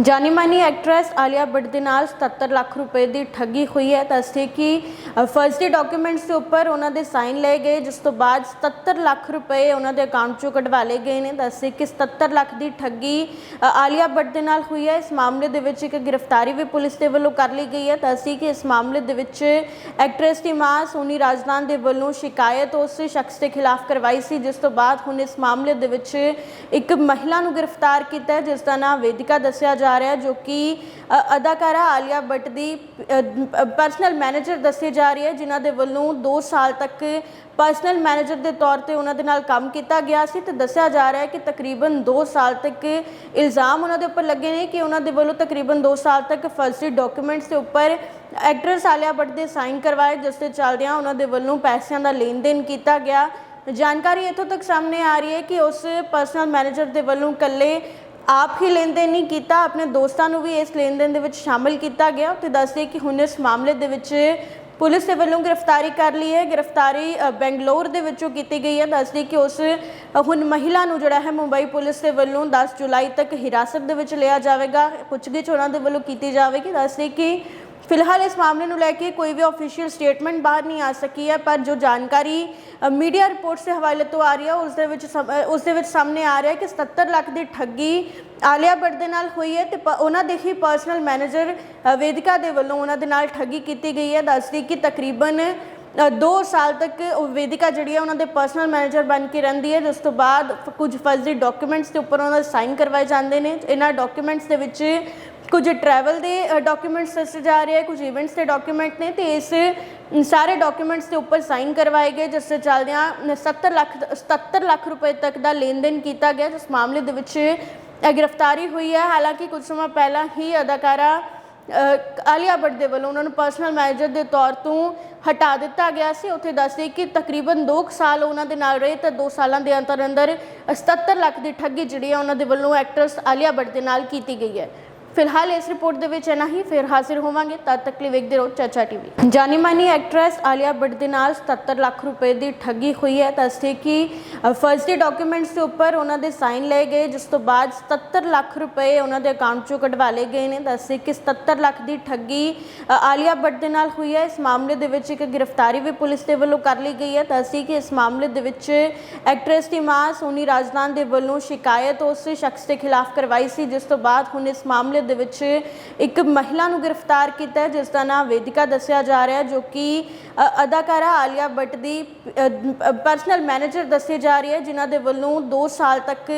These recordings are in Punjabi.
ਜਾਨੀ ਮਾਨੀ ਐਕਟਰੈਸ ਆਲੀਆ ਭੱਟ ਦੇ ਨਾਲ 77 ਲੱਖ ਰੁਪਏ ਦੀ ਠੱਗੀ ਹੋਈ ਹੈ। ਦੱਸਦੇ ਕਿ ਫਰਜ਼ੀ ਡਾਕੂਮੈਂਟਸ ਦੇ ਉੱਪਰ ਉਹਨਾਂ ਦੇ ਸਾਈਨ ਲਏ ਗਏ ਜਿਸ ਤੋਂ ਬਾਅਦ 77 ਲੱਖ ਰੁਪਏ ਉਹਨਾਂ ਦੇ ਅਕਾਊਂਟ ਚੋਂ ਕਢਵਾ ਲਏ ਗਏ ਨੇ। ਦੱਸਦੇ ਕਿ 77 ਲੱਖ ਦੀ ਠੱਗੀ ਅ, ਆਲੀਆ ਭੱਟ ਦੇ ਨਾਲ ਹੋਈ ਹੈ। ਇਸ ਮਾਮਲੇ ਦੇ ਵਿੱਚ ਇੱਕ ਗ੍ਰਿਫਤਾਰੀ ਵੀ ਪੁਲਿਸ ਦੇ ਵੱਲੋਂ ਕਰ ਲਈ ਗਈ ਹੈ। ਦੱਸਦੀ ਕਿ ਇਸ ਮਾਮਲੇ ਦੇ ਵਿੱਚ ਐਕਟਰੈਸ ਦੀ ਮਾਂ ਸੋਨੀ ਰਾਜਦਾਨ ਦੇ ਵੱਲੋਂ ਸ਼ਿਕਾਇਤ ਉਸ ਸ਼ਖਸ ਦੇ ਖਿਲਾਫ ਕਰਵਾਈ ਸੀ ਜਿਸ ਤੋਂ ਬਾਅਦ ਹੁਣ ਇਸ ਮਾਮਲੇ ਦੇ ਵਿੱਚ ਇੱਕ ਮਹਿਲਾ ਨੂੰ ਗ੍ਰਿਫਤਾਰ ਕੀਤਾ ਜਿਸ ਦਾ ਨਾਮ ਵੇਦਿਕਾ ਦੱਸਿਆ ਜਾ ਰਿਹਾ ਜੋ ਕਿ ਅ, ਅਦਾਕਾਰਾ ਆਲੀਆ ਭੱਟ ਦੀ ਪਰਸਨਲ ਮੈਨੇਜਰ ਦੱਸੇ ਜਾ ਰਹੀ ਹੈ ਜਿਨ੍ਹਾਂ ਦੇ ਵੱਲੋਂ 2 ਸਾਲ ਤੱਕ ਪਰਸਨਲ ਮੈਨੇਜਰ ਦੇ ਤੌਰ ਤੇ ਉਹਨਾਂ ਦੇ ਨਾਲ ਕੰਮ ਕੀਤਾ ਗਿਆ ਸੀ ਤੇ ਦੱਸਿਆ ਜਾ ਰਿਹਾ ਹੈ ਕਿ ਤਕਰੀਬਨ 2 ਸਾਲ ਤੱਕ ਇਲਜ਼ਾਮ ਉਹਨਾਂ ਦੇ ਉੱਪਰ ਲੱਗੇ ਨੇ ਕਿ ਉਹਨਾਂ ਦੇ ਵੱਲੋਂ ਤਕਰੀਬਨ 2 ਸਾਲ ਤੱਕ ਫਰਜ਼ੀ ਡਾਕੂਮੈਂਟਸ ਦੇ ਉੱਪਰ ਐਕਟਰਸ ਆਲਿਆ ਭੱਟ ਦੇ ਸਾਈਨ ਕਰਵਾਏ ਜਿਸ ਦੇ ਚੱਲਦਿਆਂ ਉਹਨਾਂ ਦੇ ਵੱਲੋਂ ਪੈਸਿਆਂ ਦਾ ਲੈਣ ਦੇਣ ਕੀਤਾ ਗਿਆ। ਜਾਣਕਾਰੀ ਇੱਥੋਂ ਤੱਕ ਸਾਹਮਣੇ ਆ ਰਹੀ ਹੈ ਕਿ ਉਸ ਪਰਸਨਲ ਮੈਨੇਜਰ ਦੇ ਵੱਲੋਂ ਇਕੱਲੇ ਆਪ ਹੀ ਲੈਣ ਦੇਣ ਨਹੀਂ ਕੀਤਾ, ਆਪਣੇ ਦੋਸਤਾਂ ਨੂੰ ਵੀ ਇਸ ਲੈਣ ਦੇਣ ਦੇ ਵਿੱਚ ਸ਼ਾਮਲ ਕੀਤਾ ਗਿਆ। ਤੇ ਦੱਸਦੇ ਕਿ ਹੁਣ ਇਸ ਮਾਮਲੇ ਦੇ ਵਿੱਚ ਪੁਲਿਸ ਦੇ ਵੱਲੋਂ ਗ੍ਰਿਫਤਾਰੀ ਕਰ ਲਈ ਹੈ। ਗ੍ਰਿਫਤਾਰੀ ਬੈਂਗਲੌਰ ਦੇ ਵਿੱਚੋਂ ਕੀਤੀ ਗਈ ਹੈ। ਦੱਸਦੇ ਕਿ ਉਸ ਹੁਣ ਮਹਿਲਾ ਨੂੰ ਜਿਹੜਾ ਹੈ ਮੁੰਬਈ ਪੁਲਿਸ ਦੇ ਵੱਲੋਂ 10 ਜੁਲਾਈ ਤੱਕ ਹਿਰਾਸਤ ਦੇ ਵਿੱਚ ਲਿਆ ਜਾਵੇਗਾ। ਪੁੱਛਗਿੱਛ ਉਹਨਾਂ ਦੇ ਵੱਲੋਂ ਕੀਤੀ ਜਾਵੇਗੀ। ਦੱਸਦੇ ਕਿ ਫਿਲਹਾਲ ਇਸ ਮਾਮਲੇ ਨੂੰ ਲੈ ਕੇ ਕੋਈ ਵੀ ਅਫੀਸ਼ੀਅਲ ਸਟੇਟਮੈਂਟ ਬਾਹਰ ਨਹੀਂ ਆ ਸਕੀ ਹੈ, ਪਰ ਜੋ ਜਾਣਕਾਰੀ ਮੀਡੀਆ ਰਿਪੋਰਟਸ ਦੇ ਹਵਾਲੇ ਤੋਂ ਆ ਰਹੀ ਹੈ, ਉਸ ਦੇ ਵਿੱਚ ਸਮ- ਉਸ ਦੇ ਵਿੱਚ ਸਾਹਮਣੇ ਆ ਰਿਹਾ ਹੈ ਕਿ 77 ਲੱਖ ਦੀ ਠੱਗੀ ਆਲਿਆ ਭੱਟ ਦੇ ਨਾਲ ਹੋਈ ਹੈ ਤੇ ਪ- ਉਹਨਾਂ ਦੇ ਹੀ ਪਰਸਨਲ ਮੈਨੇਜਰ ਵੇਦਿਕਾ ਦੇ ਵੱਲੋਂ ਉਹਨਾਂ ਦੇ ਨਾਲ ਠੱਗੀ ਕੀਤੀ ਗਈ ਹੈ। ਦੱਸਦੀ ਕਿ ਤਕਰੀਬਨ 2 ਸਾਲ ਤੱਕ ਵੇਦਿਕਾ ਜਿਹੜੀ ਹੈ, ਉਹਨਾਂ ਦੇ ਪਰਸਨਲ ਮੈਨੇਜਰ ਬਣ ਕੇ ਰਹਿੰਦੀ ਹੈ। ਜਿਸ ਤੋਂ ਬਾਅਦ ਕੁਝ ਫਰਜ਼ੀ ਡਾਕੂਮੈਂਟਸ ਦੇ ਉੱਪਰ ਉਹਨਾਂ ਦੇ ਸਾਈਨ ਕਰਵਾਏ ਜਾਂਦੇ ਨੇ। ਇਹਨਾਂ ਡਾਕੂਮੈਂਟਸ ਦੇ ਵਿੱਚ ਕੁਝ ਟਰੈਵਲ ਦੇ ਡਾਕੂਮੈਂਟਸ ਦੱਸੇ ਜਾ ਰਹੇ ਹੈ, ਕੁਝ ਇਵੈਂਟਸ ਦੇ ਡਾਕੂਮੈਂਟ ਨੇ ਤੇ ਇਸ ਸਾਰੇ ਡਾਕੂਮੈਂਟਸ ਦੇ ਉੱਪਰ ਸਾਈਨ ਕਰਵਾਏ ਗਏ, ਜਿਸ ਦੇ ਚੱਲਦਿਆਂ 70 ਲੱਖ 77 ਲੱਖ ਰੁਪਏ ਤੱਕ ਦਾ ਲੈਣ ਦੇਣ ਕੀਤਾ ਗਿਆ, ਜਿਸ ਮਾਮਲੇ ਦੇ ਵਿੱਚ ਗ੍ਰਿਫਤਾਰੀ ਹੋਈ ਹੈ। ਹਾਲਾਂਕਿ ਕੁਝ ਸਮਾਂ ਪਹਿਲਾਂ ਹੀ ਅਦਾਕਾਰਾ ਆਲੀਆ ਭੱਟ ਦੇ ਵੱਲੋਂ ਉਹਨਾਂ ਨੂੰ ਪਰਸਨਲ ਮੈਨੇਜਰ ਦੇ ਤੌਰ ਤੋਂ ਹਟਾ ਦਿੱਤਾ ਗਿਆ ਸੀ। ਉੱਥੇ ਦੱਸਦੇ ਕਿ ਤਕਰੀਬਨ 2 ਸਾਲ ਉਹਨਾਂ ਦੇ ਨਾਲ ਰਹੇ ਤਾਂ 2 ਸਾਲਾਂ ਦੇ ਅੰਦਰ ਅੰਦਰ 77 ਲੱਖ ਦੀ ਠੱਗੀ ਜਿਹੜੀ ਹੈ ਉਹਨਾਂ ਦੇ ਵੱਲੋਂ ਐਕਟਰਸ ਆਲੀਆ ਭੱਟ ਦੇ ਨਾਲ ਕੀਤੀ ਗਈ ਹੈ। ਫਿਲਹਾਲ ਇਸ ਰਿਪੋਰਟ ਦੇ ਵਿੱਚ ਇਨਾ ਹੀ ਫਿਰ ਹਾਜ਼ਰ ਹੋਵਾਂਗੇ ਤਦ ਤੱਕ ਲਈ ਵੇਖਦੇ ਰਹੋ ਚਾਚਾ ਟੀਵੀ ਜਾਨੀ ਮਾਨੀ ਐਕਟਰੈਸ ਆਲੀਆ ਭੱਟ ਦੇ ਨਾਲ 77 ਲੱਖ ਰੁਪਏ ਦੀ ਠੱਗੀ ਹੋਈ ਹੈ ਦੱਸਦੇ ਕਿ ਫਰਜ਼ੀ ਡਾਕੂਮੈਂਟਸ ਦੇ ਉੱਪਰ ਉਹਨਾਂ ਦੇ ਸਾਈਨ ਲਏ ਗਏ ਜਿਸ ਤੋਂ ਬਾਅਦ 77 ਲੱਖ ਰੁਪਏ ਉਹਨਾਂ ਦੇ ਅਕਾਊਂਟ ਚੋਂ ਕਢਵਾ ਲਏ ਗਏ ਨੇ ਦੱਸਦੇ ਕਿ 77 ਲੱਖ ਦੀ ਠੱਗੀ ਅ, ਆਲੀਆ ਭੱਟ ਦੇ ਨਾਲ ਹੋਈ ਹੈ ਇਸ ਮਾਮਲੇ ਦੇ ਵਿੱਚ ਇੱਕ ਗ੍ਰਿਫਤਾਰੀ ਵੀ ਪੁਲਿਸ ਦੇ ਵੱਲੋਂ ਕਰ ਲਈ ਗਈ ਹੈ ਦੱਸਦੀ ਕਿ ਇਸ ਮਾਮਲੇ ਦੇ ਵਿੱਚ ਐਕਟਰੈਸ ਦੀ ਮਾਂ ਸੋਨੀ ਰਾਜਦਾਨ ਦੇ ਵੱਲੋਂ ਸ਼ਿਕਾਇਤ ਉਸ ਸ਼ਖਸ ਦੇ ਖਿਲਾਫ ਕਰਵਾਈ ਸੀ ਜਿਸ ਤੋਂ ਬਾਅਦ ਹੁਣ ਇਸ ਮਾਮਲੇ ਦੇ ਵਿੱਚ ਇੱਕ ਮਹਿਲਾ ਨੂੰ ਗ੍ਰਿਫਤਾਰ ਕੀਤਾ ਹੈ, ਜਿਸ ਦਾ ਨਾਮ ਵੇਦਿਕਾ ਦੱਸਿਆ ਜਾ ਰਿਹਾ ਜੋ ਕਿ ਅਦਾਕਾਰਾ ਆਲੀਆ ਭੱਟ ਦੀ ਪਰਸਨਲ ਮੈਨੇਜਰ ਦੱਸੀ ਜਾ ਰਹੀ ਹੈ, ਜਿਨ੍ਹਾਂ ਦੇ ਵੱਲੋਂ 2 ਸਾਲ ਤੱਕ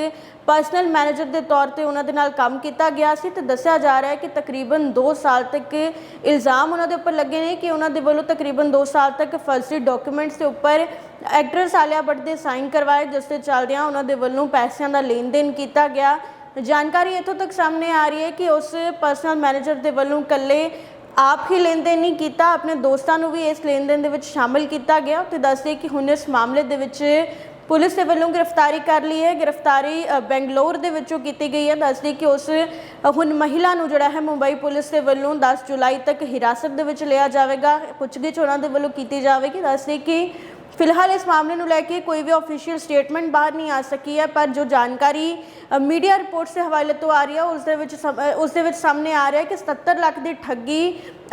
ਪਰਸਨਲ ਮੈਨੇਜਰ ਦੇ ਤੌਰ ਤੇ ਉਹਨਾਂ ਦੇ ਨਾਲ ਕੰਮ ਕੀਤਾ ਗਿਆ ਸੀ ਤੇ ਦੱਸਿਆ ਜਾ ਰਿਹਾ ਹੈ ਕਿ ਤਕਰੀਬਨ 2 ਸਾਲ ਤੱਕ ਇਲਜ਼ਾਮ ਉਹਨਾਂ ਦੇ ਉੱਪਰ ਲੱਗੇ ਨੇ ਕਿ ਉਹਨਾਂ ਦੇ ਵੱਲੋਂ ਤਕਰੀਬਨ 2 ਸਾਲ ਤੱਕ ਫਰਜ਼ੀ ਡਾਕੂਮੈਂਟਸ ਦੇ ਉੱਪਰ ਐਕਟਰਸ ਆਲੀਆ ਭੱਟ ਦੇ ਸਾਈਨ ਕਰਵਾਏ, ਜਿਸ ਦੇ ਚੱਲਦਿਆਂ ਉਹਨਾਂ ਦੇ ਵੱਲੋਂ ਪੈਸਿਆਂ ਦਾ ਲੈਣ ਦੇਣ ਕੀਤਾ ਗਿਆ। ਜਾਣਕਾਰੀ ਇੱਥੋਂ ਤੱਕ ਸਾਹਮਣੇ ਆ ਰਹੀ ਹੈ ਕਿ ਉਸ ਪਰਸਨਲ ਮੈਨੇਜਰ ਦੇ ਵੱਲੋਂ ਇਕੱਲੇ ਆਪ ਹੀ ਲੈਣ ਦੇਣ ਨਹੀਂ ਕੀਤਾ, ਆਪਣੇ ਦੋਸਤਾਂ ਨੂੰ ਵੀ ਇਸ ਲੈਣ ਦੇਣ ਦੇ ਵਿੱਚ ਸ਼ਾਮਲ ਕੀਤਾ ਗਿਆ। ਤੇ ਦੱਸਦੇ ਕਿ ਹੁਣ ਇਸ ਮਾਮਲੇ ਦੇ ਵਿੱਚ ਪੁਲਿਸ ਦੇ ਵੱਲੋਂ ਗ੍ਰਿਫਤਾਰੀ ਕਰ ਲਈ ਹੈ। ਗ੍ਰਿਫਤਾਰੀ ਬੈਂਗਲੌਰ ਦੇ ਵਿੱਚੋਂ ਕੀਤੀ ਗਈ ਹੈ। ਦੱਸਦੇ ਕਿ ਉਸ ਹੁਣ ਮਹਿਲਾ ਨੂੰ ਜਿਹੜਾ ਹੈ ਮੁੰਬਈ ਪੁਲਿਸ ਦੇ ਵੱਲੋਂ 10 ਜੁਲਾਈ ਤੱਕ ਹਿਰਾਸਤ ਦੇ ਵਿੱਚ ਲਿਆ ਜਾਵੇਗਾ। ਪੁੱਛਗਿੱਛ ਉਹਨਾਂ ਦੇ ਵੱਲੋਂ ਕੀਤੀ ਜਾਵੇਗੀ। ਦੱਸਦੇ ਕਿ ਫਿਲਹਾਲ ਇਸ ਮਾਮਲੇ ਨੂੰ ਲੈ ਕੇ ਕੋਈ ਵੀ ਅਫੀਸ਼ੀਅਲ ਸਟੇਟਮੈਂਟ ਬਾਹਰ ਨਹੀਂ ਆ ਸਕੀ ਹੈ ਪਰ ਜੋ ਜਾਣਕਾਰੀ ਮੀਡੀਆ ਰਿਪੋਰਟਸ ਦੇ ਹਵਾਲੇ ਤੋਂ ਆ ਰਹੀ ਹੈ ਉਸ ਦੇ ਵਿੱਚ ਸਮ- ਉਸ ਦੇ ਵਿੱਚ ਸਾਹਮਣੇ ਆ ਰਿਹਾ ਹੈ ਕਿ 77 ਲੱਖ ਦੀ ਠੱਗੀ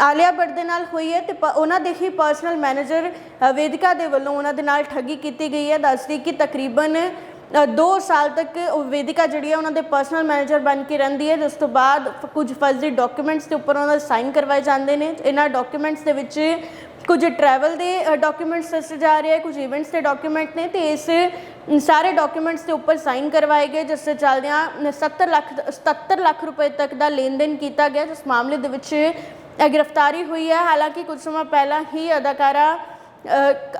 ਆਲਿਆ ਭੱਟ ਦੇ ਨਾਲ ਹੋਈ ਹੈ ਤੇ ਪ- ਉਹਨਾਂ ਦੇ ਹੀ ਪਰਸਨਲ ਮੈਨੇਜਰ ਵੇਦਿਕਾ ਦੇ ਵੱਲੋਂ ਉਹਨਾਂ ਦੇ ਨਾਲ ਠੱਗੀ ਕੀਤੀ ਗਈ ਹੈ ਦੱਸਦੀ ਕਿ ਤਕਰੀਬਨ 2 ਸਾਲ ਤੱਕ ਵੇਦਿਕਾ ਜਿਹੜੀ ਹੈ ਉਹਨਾਂ ਦੇ ਪਰਸਨਲ ਮੈਨੇਜਰ ਬਣ ਕੇ ਰਹਿੰਦੀ ਹੈ ਜਿਸ ਤੋਂ ਬਾਅਦ ਕੁਝ ਫਰਜ਼ੀ ਡਾਕੂਮੈਂਟਸ ਦੇ ਉੱਪਰ ਉਹਨਾਂ ਦੇ ਸਾਈਨ ਕਰਵਾਏ ਜਾਂਦੇ ਨੇ ਇਹਨਾਂ ਡਾਕੂਮੈਂਟਸ ਦੇ ਵਿੱਚ ਕੁਝ ਟਰੈਵਲ ਦੇ ਡਾਕੂਮੈਂਟਸ ਦੱਸੇ ਜਾ ਰਹੇ ਹੈ ਕੁਝ ਇਵੈਂਟਸ ਦੇ ਡਾਕੂਮੈਂਟ ਨੇ, ਤੇ ਇਸ ਸਾਰੇ ਡਾਕੂਮੈਂਟਸ ਦੇ ਉੱਪਰ ਸਾਈਨ ਕਰਵਾਏ ਗਏ, ਜਿਸ ਦੇ ਚੱਲਦਿਆਂ 70 ਲੱਖ 77 ਲੱਖ ਰੁਪਏ ਤੱਕ ਦਾ ਲੈਣ ਦੇਣ ਕੀਤਾ ਗਿਆ, ਜਿਸ ਮਾਮਲੇ ਦੇ ਵਿੱਚ ਗ੍ਰਿਫਤਾਰੀ ਹੋਈ ਹੈ। ਹਾਲਾਂਕਿ ਕੁਝ ਸਮਾਂ ਪਹਿਲਾਂ ਹੀ ਅਦਾਕਾਰਾ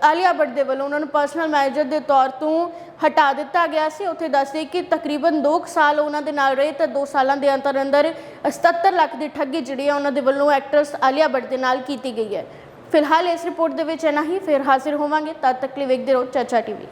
ਆਲੀਆ ਭੱਟ ਦੇ ਵੱਲੋਂ ਉਹਨਾਂ ਨੂੰ ਪਰਸਨਲ ਮੈਨੇਜਰ ਦੇ ਤੌਰ ਤੋਂ ਹਟਾ ਦਿੱਤਾ ਗਿਆ ਸੀ। ਉੱਥੇ ਦੱਸਦੇ ਕਿ ਤਕਰੀਬਨ 2 ਸਾਲ ਉਹਨਾਂ ਦੇ ਨਾਲ ਰਹੇ, ਤਾਂ 2 ਸਾਲਾਂ ਦੇ ਅੰਦਰ ਅੰਦਰ 77 ਲੱਖ ਦੀ ਠੱਗੀ ਜਿਹੜੀ ਹੈ ਉਹਨਾਂ ਦੇ ਵੱਲੋਂ ਐਕਟਰਸ ਆਲੀਆ ਭੱਟ ਦੇ ਨਾਲ ਕੀਤੀ ਗਈ ਹੈ। ਫਿਲਹਾਲ ਇਸ ਰਿਪੋਰਟ ਦੇ ਵਿੱਚ ਇਨਾ ਹੀ। ਫਿਰ ਹਾਜ਼ਰ ਹੋਵਾਂਗੇ। ਤਦ ਤੱਕ ਲਈ ਵੇਖਦੇ ਰਹੋ ਚਾਚਾ ਟੀਵੀ।